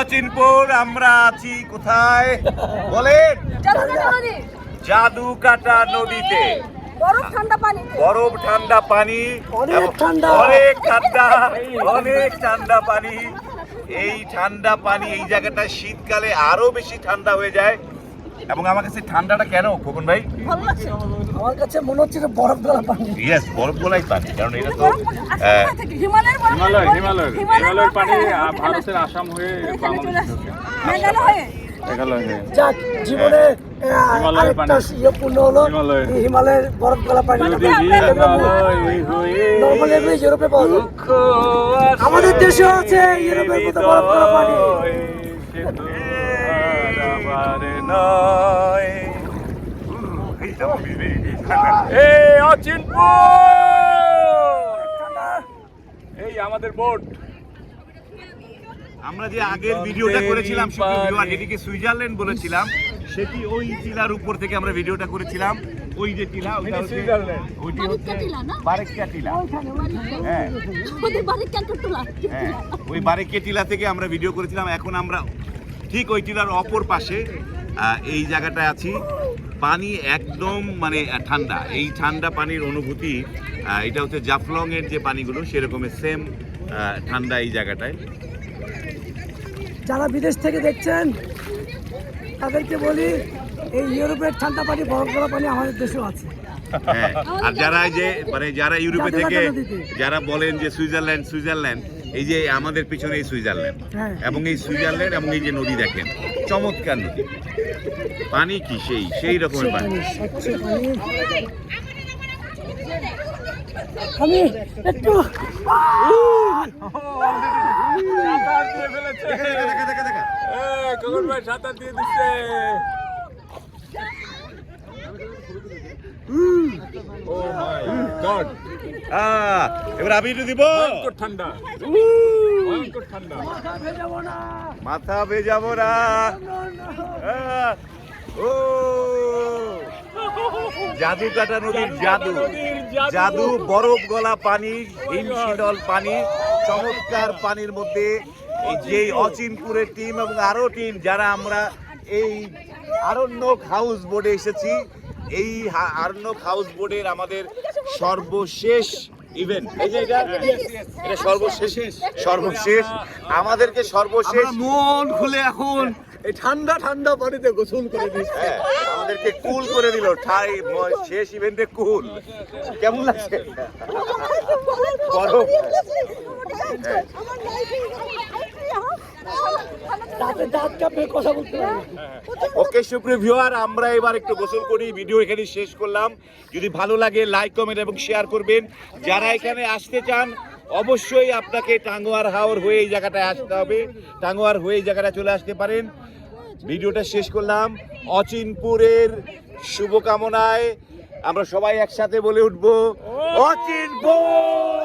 অচিনপুর আমরা আছি কোথায়? বলেন। জাদু কাটা নদীতে। বরফ ঠান্ডা পানি বরফ ঠান্ডা পানি অনেক ঠান্ডা। অনেক ঠান্ডা অনেক ঠান্ডা পানি। এই ঠান্ডা পানি এই জায়গাটা শীতকালে আরও বেশি ঠান্ডা হয়ে যায়। এবং আমার কাছে ঠান্ডাটা কেন খোকন ভাই? ভালো লাগছে? আমার কাছে মনে হচ্ছে যে বরফ গলা পানি। ইয়েস বরফ গোলাই পানি কারণ এটা তো কোথা থেকে? হিমালয়ের হিমালয় হিমালয় হিমালয়ের হিমালয়ের পানি ভারতের আসাম হয়ে। মেঘালয় হয়ে। মেঘালয় যাক জীবনে হিমালয়ের পানি। ইয়ে পূর্ণ হলো। হিমালয়। বরফ গলা পানি। হয়ে ইউরোপে পাওয়া যায়। আমাদের দেশেও আছে ইউরোপের মতো বরফ গলা পানি। আমার নয়। এই তো বিবি। এই অচিনপুর এই আমাদের বোট আমরা যে আগের ভিডিওটা করেছিলাম যেটিকে সুইজারল্যান্ড বলেছিলাম সেটি ওই টিলার উপর থেকে আমরা ভিডিওটা করেছিলাম ওই যে টিলা ওইটা সুইজারল্যান্ড। ওইটি হচ্ছে বারিকা টিলা না? বারেক্কা টিলা হ্যাঁ হ্যাঁ ওই বারেকে টিলা থেকে আমরা ভিডিও করেছিলাম এখন আমরা ঠিক ওই টিলার অপর পাশে এই জায়গাটায় আছি। পানি একদম মানে ঠান্ডা। এই ঠান্ডা পানির অনুভূতি এটা হচ্ছে জাফলং এর যে পানিগুলো সেরকমের সেম ঠান্ডা এই জায়গাটায়। যারা বিদেশ থেকে দেখছেন তাদেরকে বলি এই ইউরোপের ঠান্ডা পানি বরফ গলা পানি আমাদের দেশেও আছে। হ্যাঁ আর যারা যে মানে যারা ইউরোপে থেকে যারা বলেন যে সুইজারল্যান্ড সুইজারল্যান্ড এই যে আমাদের পিছনে এই সুইজারল্যান্ড হ্যাঁ। এবং এই সুইজারল্যান্ড এবং এই যে নদী দেখেন চমৎকার নদী। পানি কি সেই? সেই রকমের পানি। স্বচ্ছ পানি। আমি একটু। সাঁতার দিয়ে ফেলেছে। দেখা দেখা দেখা এই, খোকন ভাই সাঁতার দিয়ে দিচ্ছে। এবার আমি একটু দিব। ঠান্ডা। ঠান্ডা। মাথা ভেজাবো না ও। জাদু কাটা নদীর জাদু জাদু। বরফ গলা পানি হিম শীতল পানি চমৎকার পানির মধ্যে এই যে অচিনপুরের টিম এবং আরও টিম যারা আমরা এই আরণ্যক হাউস বোর্ডে এসেছি এই আরণ্যক হাউস বোর্ডের আমাদের সর্বশেষ ইভেন্ট এই যে এটা? এটা সর্বশেষ? সর্বশেষ? আমাদেরকে সর্বশেষ মন খুলে এখন এই ঠান্ডা ঠান্ডা পানিতে গোসল করে দিচ্ছে হ্যাঁ, আমাদেরকে কুল করে দিল। ঠাই ম- শেষ ইভেন্টে কুল। কেমন লাগছে? বরফ। কথা বলতে ওকে, সুপ্রিয় ভিউয়ার, আমরা এবার একটু গোসল করি, ভিডিও এখানে শেষ করলাম। যদি ভালো লাগে লাইক কমেন্ট এবং শেয়ার করবেন। যারা এখানে আসতে চান, অবশ্যই আপনাকে টাঙ্গুয়ার হাওর হয়ে এই জায়গাটায় আসতে হবে। টাঙ্গুয়ার হয়ে এই জায়গাটা চলে আসতে পারেন। ভিডিওটা শেষ করলাম। অচিনপুরের শুভকামনায় আমরা সবাই একসাথে বলে উঠবো। অচিনপুর!